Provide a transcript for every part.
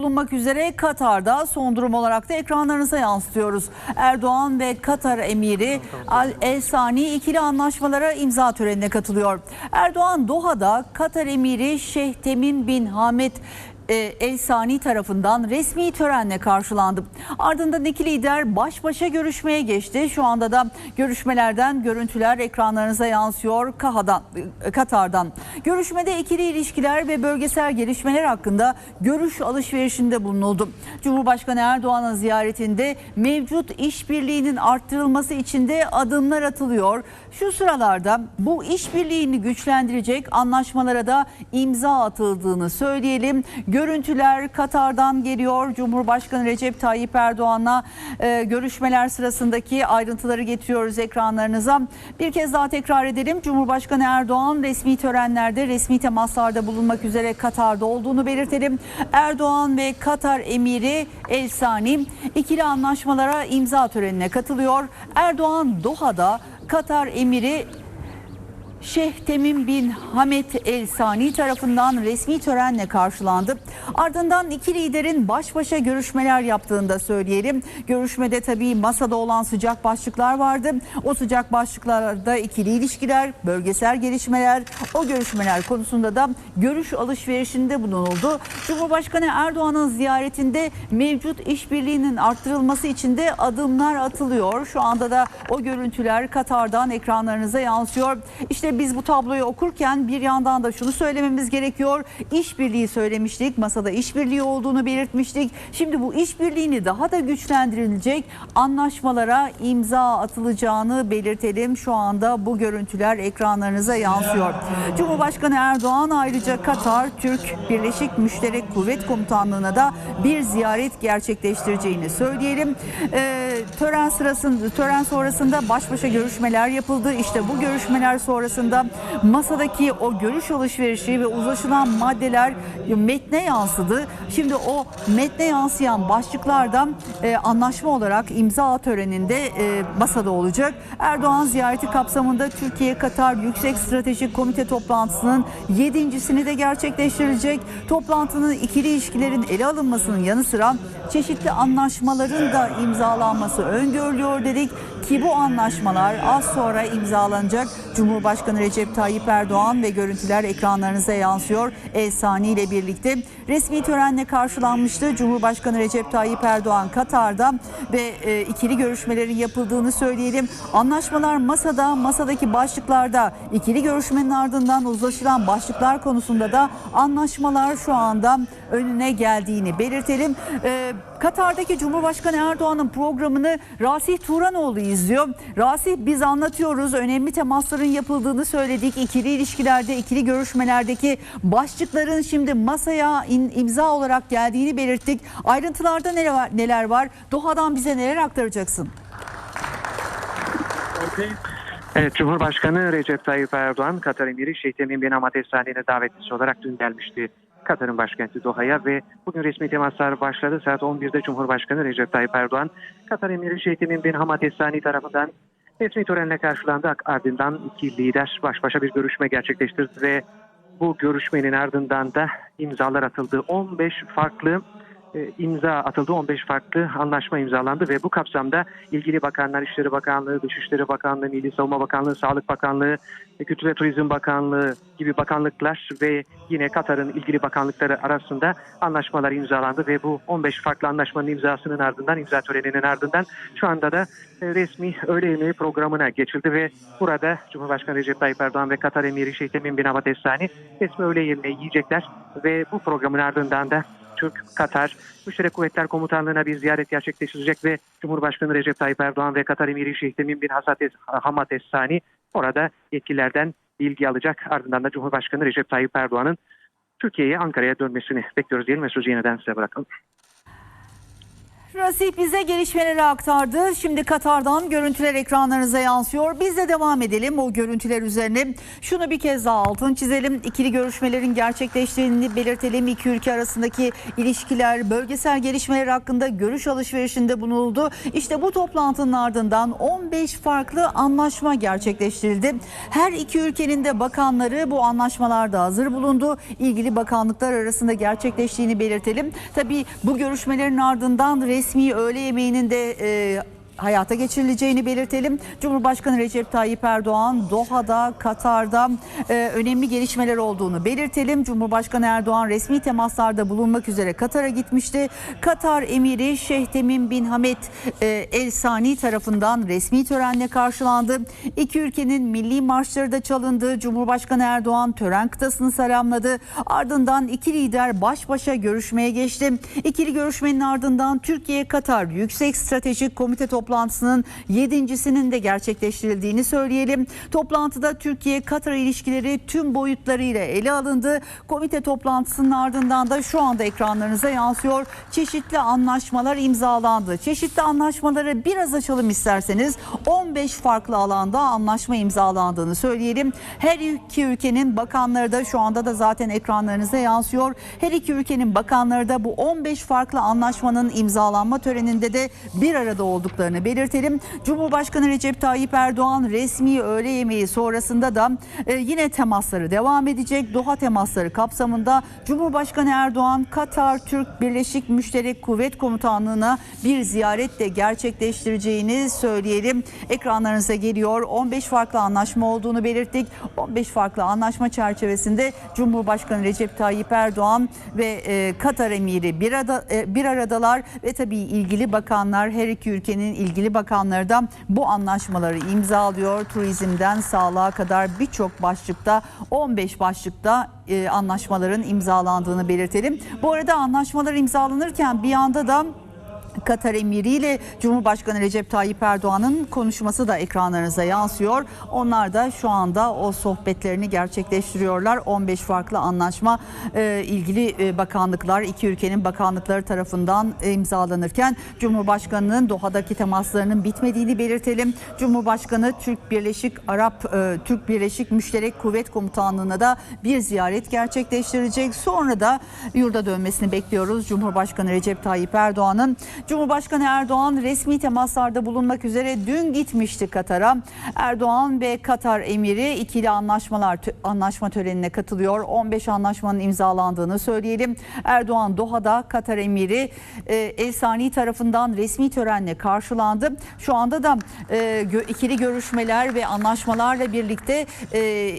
bulunmak üzere Katar'da son durum olarak da ekranlarınıza yansıtıyoruz. Erdoğan ve Katar emiri Al El Sani ikili anlaşmalara imza törenine katılıyor. Erdoğan Doha'da Katar emiri Şeyh Temim bin Hamed e, El Sani tarafından resmi törenle karşılandı. Ardından iki lider baş başa görüşmeye geçti. Şu anda da görüşmelerden görüntüler ekranlarınıza yansıyor Kaha'dan, e, Katar'dan. Görüşmede ikili ilişkiler ve bölgesel gelişmeler hakkında görüş alışverişinde bulunuldu. Cumhurbaşkanı Erdoğan'ın ziyaretinde mevcut işbirliğinin arttırılması için de adımlar atılıyor. Şu sıralarda bu işbirliğini güçlendirecek anlaşmalara da imza atıldığını söyleyelim. Görüntüler Katar'dan geliyor. Cumhurbaşkanı Recep Tayyip Erdoğan'la e, görüşmeler sırasındaki ayrıntıları getiriyoruz ekranlarınıza. Bir kez daha tekrar edelim. Cumhurbaşkanı Erdoğan resmi törenlerde, resmi temaslarda bulunmak üzere Katar'da olduğunu belirtelim. Erdoğan ve Katar emiri El Sani ikili anlaşmalara imza törenine katılıyor. Erdoğan Doha'da Katar emiri Şeyh Temim bin Hamed El Sani tarafından resmi törenle karşılandı. Ardından iki liderin baş başa görüşmeler yaptığını da söyleyelim. Görüşmede tabii masada olan sıcak başlıklar vardı. O sıcak başlıklarda ikili ilişkiler, bölgesel gelişmeler, o görüşmeler konusunda da görüş alışverişinde bulunuldu. Cumhurbaşkanı Erdoğan'ın ziyaretinde mevcut işbirliğinin arttırılması için de adımlar atılıyor. Şu anda da o görüntüler Katar'dan ekranlarınıza yansıyor. İşte biz bu tabloyu okurken bir yandan da şunu söylememiz gerekiyor. İşbirliği söylemiştik. Masada işbirliği olduğunu belirtmiştik. Şimdi bu işbirliğini daha da güçlendirilecek anlaşmalara imza atılacağını belirtelim. Şu anda bu görüntüler ekranlarınıza yansıyor. Cumhurbaşkanı Erdoğan ayrıca Katar Türk Birleşik Müşterek Kuvvet Komutanlığı'na da bir ziyaret gerçekleştireceğini söyleyelim. Ee, tören sırasında tören sonrasında baş başa görüşmeler yapıldı. İşte bu görüşmeler sonrasında masadaki o görüş alışverişi ve uzlaşılan maddeler metne yansıdı. Şimdi o metne yansıyan başlıklardan e, anlaşma olarak imza töreninde e, masada olacak. Erdoğan ziyareti kapsamında Türkiye-Katar Yüksek Stratejik Komite toplantısının yedincisini de gerçekleştirilecek. Toplantının ikili ilişkilerin ele alınmasının yanı sıra çeşitli anlaşmaların da imzalanması öngörülüyor dedik ki bu anlaşmalar az sonra imzalanacak. Cumhurbaşkanı Recep Tayyip Erdoğan ve görüntüler ekranlarınıza yansıyor. El Sani ile birlikte resmi törenle karşılanmıştı. Cumhurbaşkanı Recep Tayyip Erdoğan Katar'da ve e, ikili görüşmelerin yapıldığını söyleyelim. Anlaşmalar masada, masadaki başlıklarda ikili görüşmenin ardından uzlaşılan başlıklar konusunda da anlaşmalar şu anda önüne geldiğini belirtelim. E, Katar'daki Cumhurbaşkanı Erdoğan'ın programını Rasih Turanoğlu izliyor. Rasih biz anlatıyoruz. Önemli temasların yapıldığını söyledik. İkili ilişkilerde, ikili görüşmelerdeki başlıkların şimdi masaya in- imza olarak geldiğini belirttik. Ayrıntılarda neler var? Neler var? Doha'dan bize neler aktaracaksın? Evet, Cumhurbaşkanı Recep Tayyip Erdoğan, Katar Emiri Şeyh Temim bin Hamad Esani'ne davetlisi olarak dün gelmişti. Katar'ın başkenti Doha'ya ve bugün resmi temaslar başladı. Saat 11'de Cumhurbaşkanı Recep Tayyip Erdoğan, Katar Emiri Şeyh bin Hamad Esani tarafından resmi törenle karşılandı. Ardından iki lider baş başa bir görüşme gerçekleştirdi ve bu görüşmenin ardından da imzalar atıldı. 15 farklı imza atıldı. 15 farklı anlaşma imzalandı ve bu kapsamda ilgili bakanlar İçişleri Bakanlığı, Dışişleri Bakanlığı, Milli Savunma Bakanlığı, Sağlık Bakanlığı, e, Kültür ve Turizm Bakanlığı gibi bakanlıklar ve yine Katar'ın ilgili bakanlıkları arasında anlaşmalar imzalandı ve bu 15 farklı anlaşmanın imzasının ardından, imza töreninin ardından şu anda da e, resmi öğle yemeği programına geçildi ve burada Cumhurbaşkanı Recep Tayyip Erdoğan ve Katar Emiri Şeyh Temim bin Hamad Esani resmi öğle yemeği yiyecekler ve bu programın ardından da Türk, Katar, Müşterek Kuvvetler Komutanlığı'na bir ziyaret gerçekleştirecek ve Cumhurbaşkanı Recep Tayyip Erdoğan ve Katar Emiri Şeyh Temim bin Hasat Es- Hamad Essani orada yetkililerden bilgi alacak. Ardından da Cumhurbaşkanı Recep Tayyip Erdoğan'ın Türkiye'ye, Ankara'ya dönmesini bekliyoruz diyelim ve sözü yeniden size bırakalım. Rasip bize gelişmeleri aktardı. Şimdi Katar'dan görüntüler ekranlarınıza yansıyor. Biz de devam edelim o görüntüler üzerine. Şunu bir kez daha altın çizelim. İkili görüşmelerin gerçekleştiğini belirtelim. İki ülke arasındaki ilişkiler, bölgesel gelişmeler hakkında görüş alışverişinde bulunuldu. İşte bu toplantının ardından 15 farklı anlaşma gerçekleştirildi. Her iki ülkenin de bakanları bu anlaşmalarda hazır bulundu. İlgili bakanlıklar arasında gerçekleştiğini belirtelim. Tabii bu görüşmelerin ardından resmi öğle yemeğinin de e, hayata geçirileceğini belirtelim. Cumhurbaşkanı Recep Tayyip Erdoğan Doha'da, Katar'da e, önemli gelişmeler olduğunu belirtelim. Cumhurbaşkanı Erdoğan resmi temaslarda bulunmak üzere Katar'a gitmişti. Katar Emiri Şeyh Temim bin Hamed e, El Sani tarafından resmi törenle karşılandı. İki ülkenin milli marşları da çalındı. Cumhurbaşkanı Erdoğan tören kıtasını selamladı. Ardından iki lider baş başa görüşmeye geçti. İkili görüşmenin ardından Türkiye-Katar Yüksek Stratejik Komite toplantısının yedincisinin de gerçekleştirildiğini söyleyelim. Toplantıda Türkiye-Katar ilişkileri tüm boyutlarıyla ele alındı. Komite toplantısının ardından da şu anda ekranlarınıza yansıyor. Çeşitli anlaşmalar imzalandı. Çeşitli anlaşmaları biraz açalım isterseniz. 15 farklı alanda anlaşma imzalandığını söyleyelim. Her iki ülkenin bakanları da şu anda da zaten ekranlarınıza yansıyor. Her iki ülkenin bakanları da bu 15 farklı anlaşmanın imzalanma töreninde de bir arada olduklarını belirtelim. Cumhurbaşkanı Recep Tayyip Erdoğan resmi öğle yemeği sonrasında da e, yine temasları devam edecek. Doha temasları kapsamında Cumhurbaşkanı Erdoğan Katar Türk Birleşik Müşterek Kuvvet Komutanlığı'na bir ziyaret de gerçekleştireceğini söyleyelim. Ekranlarınıza geliyor. 15 farklı anlaşma olduğunu belirttik. 15 farklı anlaşma çerçevesinde Cumhurbaşkanı Recep Tayyip Erdoğan ve e, Katar Emiri bir, arada, e, bir aradalar ve tabii ilgili bakanlar her iki ülkenin ilgili bakanları da bu anlaşmaları imzalıyor. Turizmden sağlığa kadar birçok başlıkta 15 başlıkta e, anlaşmaların imzalandığını belirtelim. Bu arada anlaşmalar imzalanırken bir yanda da Katar Emiri ile Cumhurbaşkanı Recep Tayyip Erdoğan'ın konuşması da ekranlarınıza yansıyor. Onlar da şu anda o sohbetlerini gerçekleştiriyorlar. 15 farklı anlaşma e, ilgili e, bakanlıklar, iki ülkenin bakanlıkları tarafından imzalanırken Cumhurbaşkanı'nın Doha'daki temaslarının bitmediğini belirtelim. Cumhurbaşkanı Türk Birleşik Arap e, Türk Birleşik Müşterek Kuvvet Komutanlığı'na da bir ziyaret gerçekleştirecek. Sonra da yurda dönmesini bekliyoruz. Cumhurbaşkanı Recep Tayyip Erdoğan'ın Cumhurbaşkanı Erdoğan resmi temaslarda bulunmak üzere dün gitmişti Katar'a. Erdoğan ve Katar emiri ikili anlaşmalar anlaşma törenine katılıyor. 15 anlaşmanın imzalandığını söyleyelim. Erdoğan Doha'da Katar emiri e, El Sani tarafından resmi törenle karşılandı. Şu anda da e, ikili görüşmeler ve anlaşmalarla birlikte e,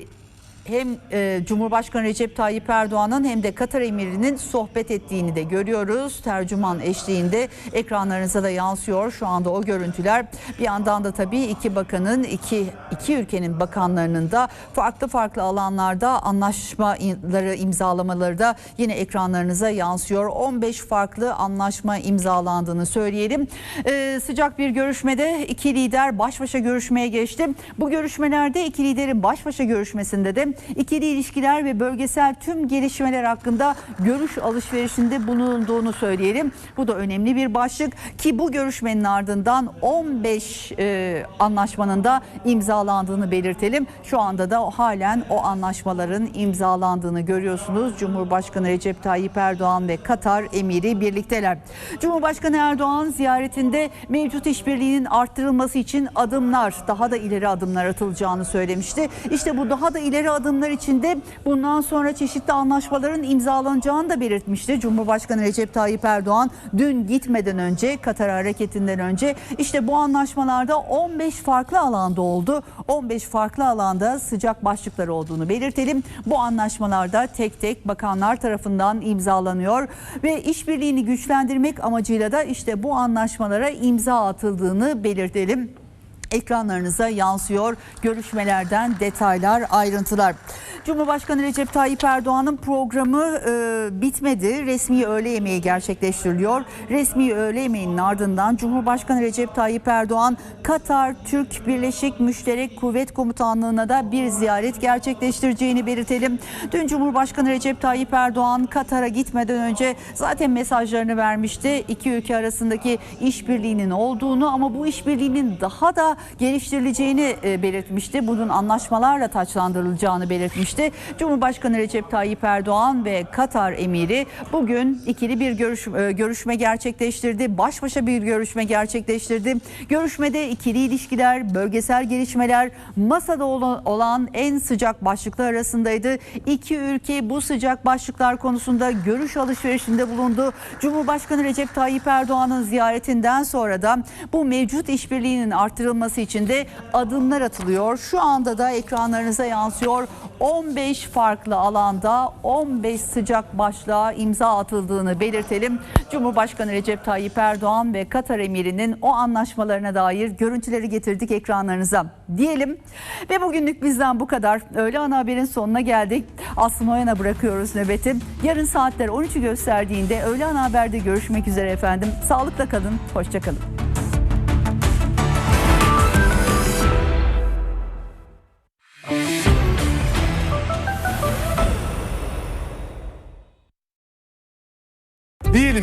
hem e, Cumhurbaşkanı Recep Tayyip Erdoğan'ın hem de Katar emirinin sohbet ettiğini de görüyoruz. Tercüman eşliğinde ekranlarınıza da yansıyor şu anda o görüntüler. Bir yandan da tabii iki bakanın, iki, iki ülkenin bakanlarının da farklı farklı alanlarda anlaşmaları imzalamaları da yine ekranlarınıza yansıyor. 15 farklı anlaşma imzalandığını söyleyelim. E, sıcak bir görüşmede iki lider baş başa görüşmeye geçti. Bu görüşmelerde iki liderin baş başa görüşmesinde de ikili ilişkiler ve bölgesel tüm gelişmeler hakkında görüş alışverişinde bulunduğunu söyleyelim. Bu da önemli bir başlık ki bu görüşmenin ardından 15 e, anlaşmanın da imzalandığını belirtelim. Şu anda da halen o anlaşmaların imzalandığını görüyorsunuz. Cumhurbaşkanı Recep Tayyip Erdoğan ve Katar emiri birlikteler. Cumhurbaşkanı Erdoğan ziyaretinde mevcut işbirliğinin arttırılması için adımlar, daha da ileri adımlar atılacağını söylemişti. İşte bu daha da ileri adımlar içinde bundan sonra çeşitli anlaşmaların imzalanacağını da belirtmişti. Cumhurbaşkanı Recep Tayyip Erdoğan dün gitmeden önce Katar hareketinden önce işte bu anlaşmalarda 15 farklı alanda oldu. 15 farklı alanda sıcak başlıklar olduğunu belirtelim. Bu anlaşmalarda tek tek bakanlar tarafından imzalanıyor ve işbirliğini güçlendirmek amacıyla da işte bu anlaşmalara imza atıldığını belirtelim. Ekranlarınıza yansıyor. Görüşmelerden detaylar, ayrıntılar. Cumhurbaşkanı Recep Tayyip Erdoğan'ın programı e, bitmedi. Resmi öğle yemeği gerçekleştiriliyor. Resmi öğle yemeğinin ardından Cumhurbaşkanı Recep Tayyip Erdoğan Katar Türk Birleşik Müşterek Kuvvet Komutanlığı'na da bir ziyaret gerçekleştireceğini belirtelim. Dün Cumhurbaşkanı Recep Tayyip Erdoğan Katar'a gitmeden önce zaten mesajlarını vermişti. İki ülke arasındaki işbirliğinin olduğunu ama bu işbirliğinin daha da geliştirileceğini e, belirtmişti. Bunun anlaşmalarla taçlandırılacağını belirtmişti. Cumhurbaşkanı Recep Tayyip Erdoğan ve Katar emiri bugün ikili bir görüş, e, görüşme gerçekleştirdi. Baş başa bir görüşme gerçekleştirdi. Görüşmede ikili ilişkiler, bölgesel gelişmeler masada olan, en sıcak başlıklar arasındaydı. İki ülke bu sıcak başlıklar konusunda görüş alışverişinde bulundu. Cumhurbaşkanı Recep Tayyip Erdoğan'ın ziyaretinden sonra da bu mevcut işbirliğinin artırılması için de adımlar atılıyor. Şu anda da ekranlarınıza yansıyor. 15 farklı alanda 15 sıcak başlığa imza atıldığını belirtelim. Cumhurbaşkanı Recep Tayyip Erdoğan ve Katar emirinin o anlaşmalarına dair görüntüleri getirdik ekranlarınıza diyelim. Ve bugünlük bizden bu kadar. Öğle ana haberin sonuna geldik. Aslı Noyan'a bırakıyoruz nöbeti. Yarın saatler 13'ü gösterdiğinde öğle ana haberde görüşmek üzere efendim. Sağlıkla kalın, hoşçakalın.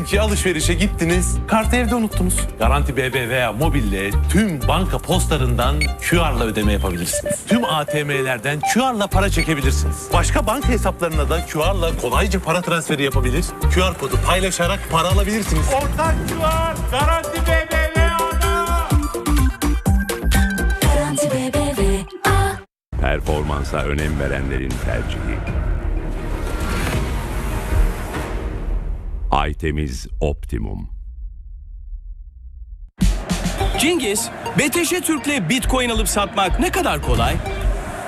Ki alışverişe gittiniz, kartı evde unuttunuz. Garanti BB veya mobille tüm banka postlarından QR'la ödeme yapabilirsiniz. Tüm ATM'lerden QR'la para çekebilirsiniz. Başka banka hesaplarına da QR'la kolayca para transferi yapabilir. QR kodu paylaşarak para alabilirsiniz. Ortak QR, Garanti BBVA Performansa önem verenlerin tercihi. Aytemiz Optimum. Cengiz, BTŞ Türk'le Bitcoin alıp satmak ne kadar kolay?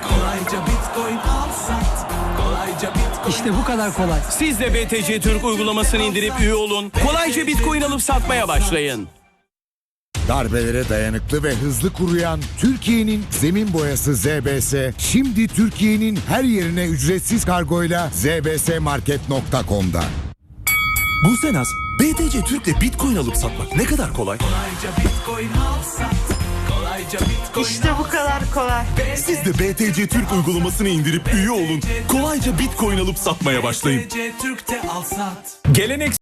Kolayca Bitcoin al sat. Kolayca Bitcoin İşte bu kadar kolay. Siz de BTC Türk uygulamasını indirip üye olun. Kolayca Bitcoin alıp satmaya başlayın. Darbelere dayanıklı ve hızlı kuruyan Türkiye'nin zemin boyası ZBS şimdi Türkiye'nin her yerine ücretsiz kargoyla zbsmarket.com'da. Bu Senaz, BTC Türk'le Bitcoin alıp satmak ne kadar kolay? Kolayca Bitcoin al sat. Kolayca Bitcoin İşte bu kadar kolay. Siz de BTC Türk uygulamasını indirip üye olun. Kolayca Bitcoin alıp satmaya başlayın. BTC Türk'te al sat. Gelenek